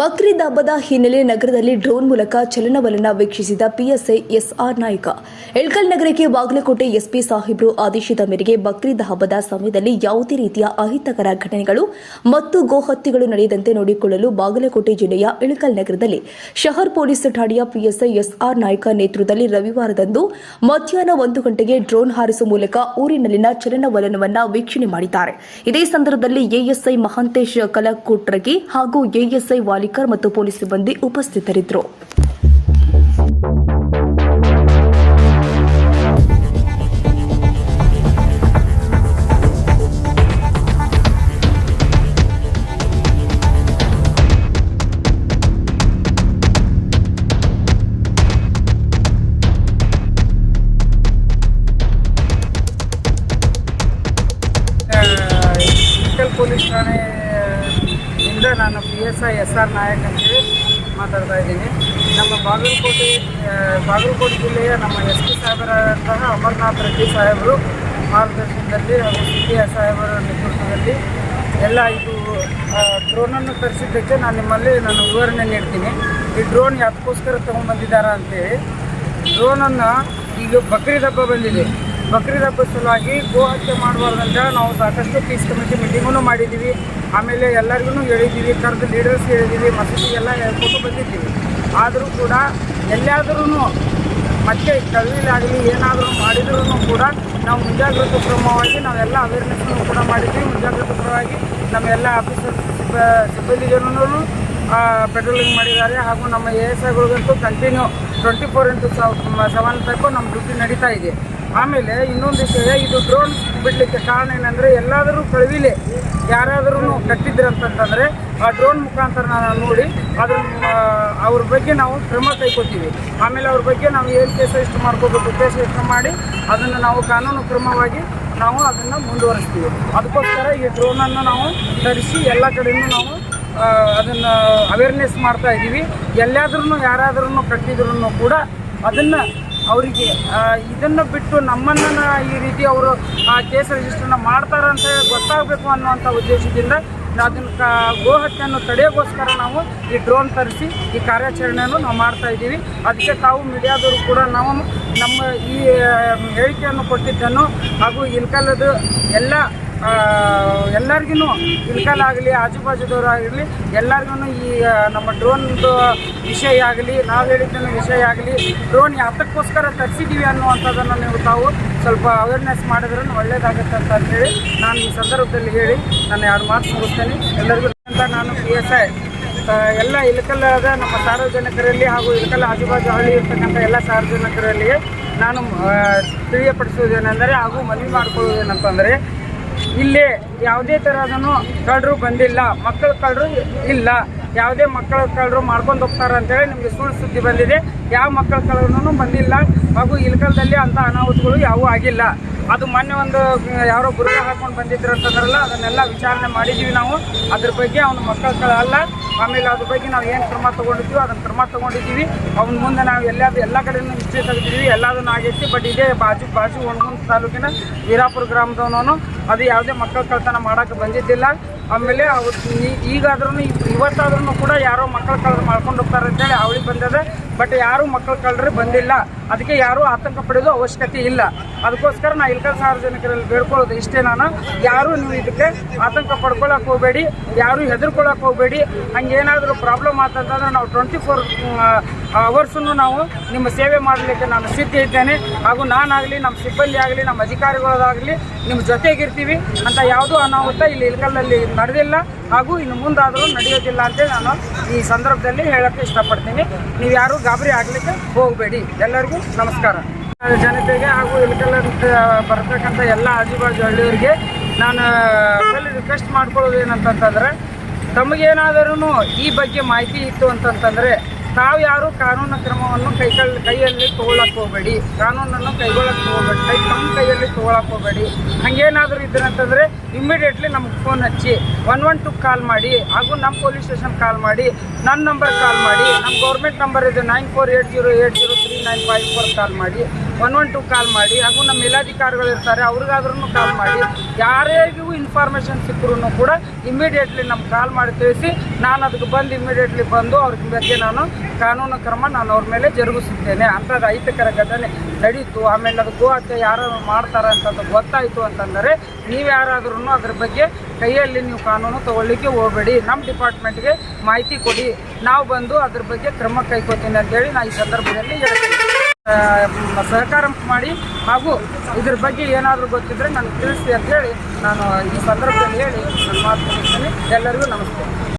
ಬಕ್ರೀದ್ ಹಬ್ಬದ ಹಿನ್ನೆಲೆ ನಗರದಲ್ಲಿ ಡ್ರೋನ್ ಮೂಲಕ ಚಲನವಲನ ವೀಕ್ಷಿಸಿದ ಪಿಎಸ್ಐ ಎಸ್ಆರ್ ನಾಯ್ಕ. ಎಳ್ಕಲ್ ನಗರಕ್ಕೆ ಬಾಗಲಕೋಟೆ ಎಸ್ಪಿ ಸಾಹೇಬ್ರು ಆದೇಶದ ಮೇರೆಗೆ ಬಕ್ರೀದ್ ಹಬ್ಬದ ಸಮಯದಲ್ಲಿ ಯಾವುದೇ ರೀತಿಯ ಅಹಿತಕರ ಘಟನೆಗಳು ಮತ್ತು ಗೋಹತ್ಯೆಗಳು ನಡೆಯದಂತೆ ನೋಡಿಕೊಳ್ಳಲು ಬಾಗಲಕೋಟೆ ಜಿಲ್ಲೆಯ ಇಳಕಲ್ ನಗರದಲ್ಲಿ ಶಹರ್ ಪೊಲೀಸ್ ಠಾಣೆಯ ಪಿಎಸ್ಐ ಎಸ್ಆರ್ ನಾಯ್ಕ ನೇತೃತ್ವದಲ್ಲಿ ರವಿವಾರದಂದು ಮಧ್ಯಾಹ್ನ ಒಂದು ಗಂಟೆಗೆ ಡ್ರೋನ್ ಹಾರಿಸುವ ಮೂಲಕ ಊರಿನಲ್ಲಿನ ಚಲನವಲನವನ್ನು ವೀಕ್ಷಣೆ ಮಾಡಿದ್ದಾರೆ. ಇದೇ ಸಂದರ್ಭದಲ್ಲಿ ಎಎಸ್ಐ ಮಹಾಂತೇಶ್ ಕಲಕುಟ್ರಗಿ ಹಾಗೂ ಎಎಸ್ಐ ವಾಲಿಕರ್ ಮತ್ತು ಪೊಲೀಸ್ ಸಿಬ್ಬಂದಿ ಉಪಸ್ಥಿತರಿದ್ದರು. ಇಳಕಲ್ ಪೊಲೀಸ್ ನಾನು P S I S R Nayak ಅಂತೇಳಿ ಮಾತಾಡ್ತಾ ಇದ್ದೀನಿ. ನಮ್ಮ ಬಾಗಲಕೋಟೆ ಬಾಗಲಕೋಟೆ ಜಿಲ್ಲೆಯ ನಮ್ಮ ಎಸ್ ಪಿ ಸಾಹೇಬರಾದಂತಹ ಅಮರ್ನಾಥ್ ರೆಡ್ಡಿ ಸಾಹೇಬರು ಮಾರ್ಗದರ್ಶನದಲ್ಲಿ ಹಾಗೂ ಸಿ ಪಿ ಎಸ್ ಸಾಹೇಬರ ನೇತೃತ್ವದಲ್ಲಿ ಎಲ್ಲ ಇದು ಡ್ರೋನನ್ನು ತರಿಸಿದ್ದಕ್ಕೆ ನಾನು ನಿಮ್ಮಲ್ಲಿ ನಾನು ವಿವರಣೆ ನೀಡ್ತೀನಿ. ಈ ಡ್ರೋನ್ ಯಾತಕ್ಕೋಸ್ಕರ ತೊಗೊಂಡ್ಬಂದಿದ್ದಾರಾ ಅಂತೇಳಿ. ಡ್ರೋನನ್ನು ಈಗ ಬಕ್ರೀದ್ ಹಬ್ಬ ಬಂದಿದೆ. ಬಕ್ರೀದ್ ಹಬ್ಬದ ಸಲುವಾಗಿ ಗೋ ಹತ್ಯೆ ಮಾಡಬಾರ್ದಂತ ನಾವು ಸಾಕಷ್ಟು ಪೀಸ್ ಕಮಿಟಿ ಮೀಟಿಂಗೂ ಮಾಡಿದ್ದೀವಿ. ಆಮೇಲೆ ಎಲ್ಲರಿಗೂ ಹೇಳಿದ್ದೀವಿ, ಕರೆದು ಲೀಡರ್ಸ್ ಹೇಳಿದ್ದೀವಿ, ಮಸೀದಿಗೆಲ್ಲ ಹೇಳ್ಕೊಂಡು ಬಂದಿದ್ದೀವಿ. ಆದರೂ ಕೂಡ ಎಲ್ಲಾದ್ರೂ ಮತ್ತೆ ಕವಿಲಾಗಲಿ ಏನಾದರೂ ಮಾಡಿದ್ರೂ ಕೂಡ ನಾವು ಮುಂಜಾಗ್ರತಾ ಕ್ರಮವಾಗಿ ನಾವೆಲ್ಲ ಅವೇರ್ನೆಸ್ನು ಕೂಡ ಮಾಡಿದ್ವಿ ಮುಂಜಾಗ್ರತಾ ನಮ್ಮ ಎಲ್ಲ ಆಫೀಸರ್ ಸಿಬ್ಬ ಸಿಬ್ಬಂದಿ ಜನರೂ ಪೆಟ್ರೋಲಿಂಗ್ ಮಾಡಿದ್ದಾರೆ. ಹಾಗೂ ನಮ್ಮ A S ಐಗಳಿಗಂತೂ continue twenty four into seven ತನಕ ನಮ್ಮ ಡ್ಯೂಟಿ ನಡೀತಾ ಇದೆ. ಆಮೇಲೆ ಇನ್ನೊಂದು ವಿಷಯ, ಇದು ಡ್ರೋನ್ ಬಿಡಲಿಕ್ಕೆ ಕಾರಣ ಏನಂದರೆ ಎಲ್ಲಾದರೂ ಕಳವಿಲೆ ಯಾರಾದರೂ ಕಟ್ಟಿದ್ರು ಅಂತಂತಂದರೆ ಆ ಡ್ರೋನ್ ಮುಖಾಂತರ ನಾವು ನೋಡಿ ಅದ್ರ ಅವ್ರ ಬಗ್ಗೆ ನಾವು ಕ್ರಮ ಕೈಕೊತೀವಿ ಆಮೇಲೆ ಅವ್ರ ಬಗ್ಗೆ ನಾವು ಏನು ಕೇಸ್ ಇಷ್ಟು ಮಾಡ್ಕೋಬೇಕು ಕೇಸ್ ಇಷ್ಟು ಮಾಡಿ ಅದನ್ನು ನಾವು ಕಾನೂನು ಕ್ರಮವಾಗಿ ನಾವು ಅದನ್ನು ಮುಂದುವರಿಸ್ತೀವಿ. ಅದಕ್ಕೋಸ್ಕರ ಈ ಡ್ರೋನನ್ನು ನಾವು ತರಿಸಿ ಎಲ್ಲ ಕಡೆಯೂ ನಾವು ಅದನ್ನು ಅವೇರ್ನೆಸ್ ಮಾಡ್ತಾ ಇದ್ದೀವಿ ಎಲ್ಲಾದ್ರೂ ಯಾರಾದ್ರೂ ಕಟ್ಟಿದ್ರು ಕೂಡ ಅದನ್ನು ಅವರಿಗೆ ಇದನ್ನು ಬಿಟ್ಟು ನಮ್ಮನ್ನು ಈ ರೀತಿ ಅವರು ಕೇಸ್ ರಿಜಿಸ್ಟರ್ನ ಮಾಡ್ತಾರಂತ ಗೊತ್ತಾಗಬೇಕು ಅನ್ನುವಂಥ ಉದ್ದೇಶದಿಂದ ಅದನ್ನು ಕ, ಗೋಹತ್ಯೆಯನ್ನು ತಡೆಯೋಗೋಸ್ಕರ ನಾವು ಈ ಡ್ರೋನ್ ತರಿಸಿ ಈ ಕಾರ್ಯಾಚರಣೆಯನ್ನು ನಾವು ಮಾಡ್ತಾ ಇದ್ದೀವಿ. ಅದಕ್ಕೆ ತಾವು ಮೀಡಿಯಾದವರು ಕೂಡ ನಾವು ನಮ್ಮ ಈ ಹೇಳಿಕೆಯನ್ನು ಕೊಟ್ಟಿದ್ದನ್ನು ಹಾಗೂ ಇನ್ಕಾಲದ ಎಲ್ಲ ಎಲ್ಲರಿಗೂ ಇಲ್ಕಲ್ ಆಗಲಿ, ಆಜುಬಾಜುದವರು ಆಗಲಿ ಎಲ್ಲರಿಗೂ ಈ ನಮ್ಮ ಡ್ರೋನ್ದು ವಿಷಯ ಆಗಲಿ, ನಾವು ಹೇಳಿದ್ದನ್ನು ವಿಷಯ ಆಗಲಿ, ಡ್ರೋನ್ ಯಾತಕ್ಕೋಸ್ಕರ ತರಿಸಿದ್ದೀವಿ ಅನ್ನುವಂಥದ್ದನ್ನು ನೀವು ತಾವು ಸ್ವಲ್ಪ ಅವೇರ್ನೆಸ್ ಮಾಡಿದ್ರೆ ಒಳ್ಳೇದಾಗುತ್ತೆ ಅಂತ ಅಂತೇಳಿ ನಾನು ಈ ಸಂದರ್ಭದಲ್ಲಿ ಹೇಳಿ ನಾನು ಎರಡು ಮಾತು ಮುಗಿಸ್ತೇನೆ. ಎಲ್ಲರಿಗೂ ಅಂತ ನಾನು ಪಿ ಎಸ್ ಐ ಎಲ್ಲ ಇಲಕಲ್ಲದ ನಮ್ಮ ಸಾರ್ವಜನಿಕರಲ್ಲಿ ಹಾಗೂ ಇಳಕಲ್ಲ ಆಜುಬಾಜು ಹಳ್ಳಿ ಇರ್ತಕ್ಕಂಥ ಎಲ್ಲ ಸಾರ್ವಜನಿಕರಲ್ಲಿ ನಾನು ತಿಳಿಯಪಡಿಸುವುದೇನೆಂದರೆ ಹಾಗೂ ಮನವಿ ಮಾಡ್ಕೊಳ್ಳೋದೇನಂತಂದರೆ ಇಲ್ಲಿ ಯಾವುದೇ ಥರದನು ಕಳ್ಳರು ಬಂದಿಲ್ಲ, ಮಕ್ಕಳ ಕಳ್ಳರು ಇಲ್ಲ, ಯಾವುದೇ ಮಕ್ಕಳ ಕಳ್ಳರು ಮಾಡ್ಕೊಂಡು ಹೋಗ್ತಾರೆ ಅಂತೇಳಿ ನಿಮಗೆ ಸುಳ್ಳು ಸುದ್ದಿ ಬಂದಿದೆ. ಯಾವ ಮಕ್ಕಳ ಕಳ್ಳರೂ ಬಂದಿಲ್ಲ ಹಾಗೂ ಇಲ್ಕಲ್ದಲ್ಲಿ ಅಂಥ ಅನಾಹುತಗಳು ಯಾವೂ ಆಗಿಲ್ಲ. ಅದು ಮೊನ್ನೆ ಒಂದು ಯಾರೋ ಬುರ್ಗ ಹಾಕೊಂಡು ಬಂದಿದ್ರು ಅಂತಂದ್ರಲ್ಲ ಅದನ್ನೆಲ್ಲ ವಿಚಾರಣೆ ಮಾಡಿದ್ದೀವಿ ನಾವು. ಅದ್ರ ಬಗ್ಗೆ ಅವನ ಮಕ್ಕಳ ಕಳ ಅಲ್ಲ ಆಮೇಲೆ ಅದ್ರ ಬಗ್ಗೆ ನಾವು ಏನು ಕ್ರಮ ತೊಗೊಂಡಿದ್ದೀವಿ ಅದನ್ನು ಕ್ರಮ ತೊಗೊಂಡಿದ್ದೀವಿ ಅವನ ಮುಂದೆ ನಾವು ಎಲ್ಲಾದ್ರು ಎಲ್ಲ ಕಡೆನೂ ಹಿಸ್ಟ್ರಿ ತೆಗೆದಿದ್ದೀವಿ ಎಲ್ಲದನ್ನು ಆಗೈತಿ, ಬಟ್ ಇದೇ ಬಾಜು ಬಾಜು ಒಣಗುಂದ ತಾಲೂಕಿನ ವೀರಾಪುರ ಗ್ರಾಮದವನು ಅದು ಯಾವುದೇ ಮಕ್ಕಳ ಕಳ್ತನ ಮಾಡೋಕ್ಕೆ ಬಂದಿದ್ದಿಲ್ಲ. ಆಮೇಲೆ ಅವ್ರು ಈಗಾದ್ರೂ ಇವತ್ತಾದ್ರೂ ಕೂಡ ಯಾರೋ ಮಕ್ಕಳ ಕಳ್ರು ಮಾಡ್ಕೊಂಡು ಹೋಗ್ತಾರೆ ಅಂತೇಳಿ ಅವಳಿಗೆ ಬಂದದೆ. ಬಟ್ ಯಾರೂ ಮಕ್ಕಳ ಕಳ್ಳರು ಬಂದಿಲ್ಲ. ಅದಕ್ಕೆ ಯಾರೂ ಆತಂಕ ಪಡೆಯೋದು ಅವಶ್ಯಕತೆ ಇಲ್ಲ. ಅದಕ್ಕೋಸ್ಕರ ನಾ ಇಲ್ಕಲ್ ಸಾರ್ವಜನಿಕರಲ್ಲಿ ಬೇಡ್ಕೊಳ್ಳೋದು ಇಷ್ಟೇ ನಾನು. ಯಾರೂ ನೀವು ಇದಕ್ಕೆ ಆತಂಕ ಪಡ್ಕೊಳಕ್ಕೆ ಹೋಗಬೇಡಿ. ಯಾರೂ ಹೆದರ್ಕೊಳಕ್ಕೆ ಹೋಗಬೇಡಿ. ಹಂಗೇನಾದರೂ ಪ್ರಾಬ್ಲಮ್ ಆತಂತಂದ್ರೆ ನಾವು ಟ್ವೆಂಟಿ ಫೋರ್ ಅವರ್ಸನ್ನು ನಾವು ನಿಮ್ಮ ಸೇವೆ ಮಾಡಲಿಕ್ಕೆ ನಾನು ಸಿದ್ಧ ಇದ್ದೇನೆ. ಹಾಗೂ ನಾನಾಗಲಿ, ನಮ್ಮ ಸಿಬ್ಬಂದಿ ಆಗಲಿ, ನಮ್ಮ ಅಧಿಕಾರಿಗಳದಾಗಲಿ ನಿಮ್ಮ ಜೊತೆಗಿರ್ತೀವಿ. ಅಂತ ಯಾವುದೂ ಅನಾಹುತ ಇಲ್ಲಿ ಇಲ್ಕಲ್ಲಲ್ಲಿ ನಡೆದಿಲ್ಲ. ಹಾಗೂ ಇನ್ನು ಮುಂದಾದರೂ ನಡೆಯೋದಿಲ್ಲ ಅಂತೇಳಿ ನಾನು ಈ ಸಂದರ್ಭದಲ್ಲಿ ಹೇಳೋಕ್ಕೆ ಇಷ್ಟಪಡ್ತೀನಿ. ನೀವು ಯಾರೂ ಗಾಬರಿ ಆಗಲಿಕ್ಕೆ ಹೋಗಬೇಡಿ. ಎಲ್ಲರಿಗೂ ನಮಸ್ಕಾರ. ಜನತೆಗೆ ಹಾಗೂ ಇಲ್ಕಲ್ಲ ಬರ್ತಕ್ಕಂಥ ಎಲ್ಲ ಆಜುಬಾಜು ಹಳ್ಳಿಯವರಿಗೆ ನಾನು ರಿಕ್ವೆಸ್ಟ್ ಮಾಡ್ಕೊಳ್ಳೋದು ಏನಂತಂತಂದ್ರೆ ತಮಗೇನಾದರೂ ಈ ಬಗ್ಗೆ ಮಾಹಿತಿ ಇತ್ತು ಅಂತಂತಂದರೆ ತಾವು ಯಾರು ಕಾನೂನು ಕ್ರಮವನ್ನು ಕೈಗೊಳ್ ಕೈಯಲ್ಲಿ ತೊಗೊಳಕ್ಕೆ ಹೋಗಬೇಡಿ. ಕಾನೂನನ್ನು ಕೈಗೊಳ್ಳಕ್ಕೆ ಹೋಗಬೇಡಿ. ಕೈ, ತಮ್ಮ ಕೈಯಲ್ಲಿ ತೊಗೊಳಕ್ಕೆ ಹೋಗಬೇಡಿ. ಹಾಗೇನಾದರೂ ಇದ್ರೆ ಅಂತಂದರೆ ಇಮ್ಮಿಡಿಯೇಟ್ಲಿ ನಮ್ಗೆ ಫೋನ್ ಹಚ್ಚಿ. ಒನ್ ಒನ್ ಟು ಕಾಲ್ ಮಾಡಿ. ಹಾಗೂ ನಮ್ಮ ಪೊಲೀಸ್ ಸ್ಟೇಷನ್ ಕಾಲ್ ಮಾಡಿ. ನನ್ನ ನಂಬರ್ ಕಾಲ್ ಮಾಡಿ. ನಮ್ಮ ಗೌರ್ಮೆಂಟ್ ನಂಬರ್ ಇದೆ nine four eight zero eight zero three nine five four call ಮಾಡಿ. ಒನ್ ಒನ್ ಟು ಕಾಲ್ ಮಾಡಿ. ಹಾಗೂ ನಮ್ಮ ಮೇಲಾಧಿಕಾರಿಗಳು ಇರ್ತಾರೆ ಅವ್ರಿಗಾದ್ರೂ ಕಾಲ್ ಮಾಡಿ. ಯಾರಿಗೂ ಇನ್ಫಾರ್ಮೇಷನ್ ಸಿಕ್ಕರೂ ಕೂಡ ಇಮಿಡಿಯೇಟ್ಲಿ ನಮ್ಗೆ ಕಾಲ್ ಮಾಡಿ ತಿಳಿಸಿ. ನಾನು ಅದಕ್ಕೆ ಬಂದು ಇಮಿಡಿಯೇಟ್ಲಿ ಬಂದು ಅವ್ರ ಬಗ್ಗೆ ನಾನು ಕಾನೂನು ಕ್ರಮ ನಾನು ಅವ್ರ ಮೇಲೆ ಜರುಗಿಸುತ್ತೇನೆ. ಅಂಥ ಅಹಿತಕರ ಘಟನೆ ನಡೀತು. ಆಮೇಲೆ ಅದು ಗೋ ಹತ್ಯೆ ಯಾರು ಮಾಡ್ತಾರೆ ಅಂತಂದು ಗೊತ್ತಾಯಿತು ಅಂತಂದರೆ ನೀವು ಯಾರಾದ್ರೂ ಅದ್ರ ಬಗ್ಗೆ ಕೈಯಲ್ಲಿ ನೀವು ಕಾನೂನು ತಗೊಳ್ಳಿಕ್ಕೆ ಹೋಗಬೇಡಿ. ನಮ್ಮ ಡಿಪಾರ್ಟ್ಮೆಂಟ್ಗೆ ಮಾಹಿತಿ ಕೊಡಿ. ನಾವು ಬಂದು ಅದ್ರ ಬಗ್ಗೆ ಕ್ರಮ ಕೈಗೊಳ್ತೀನಿ ಅಂತೇಳಿ ನಾನು ಈ ಸಂದರ್ಭದಲ್ಲಿ ಸಹಕಾರ ಮಾಡಿ ಹಾಗೂ ಇದ್ರ ಬಗ್ಗೆ ಏನಾದರೂ ಗೊತ್ತಿದ್ರೆ ನನಗೆ ತಿಳಿಸಿ ಅಂತೇಳಿ ನಾನು ಈ ಸಂದರ್ಭದಲ್ಲಿ ಹೇಳಿ ನನ್ನ ಮಾತು ಎಲ್ಲರಿಗೂ ನಮಸ್ತೆ.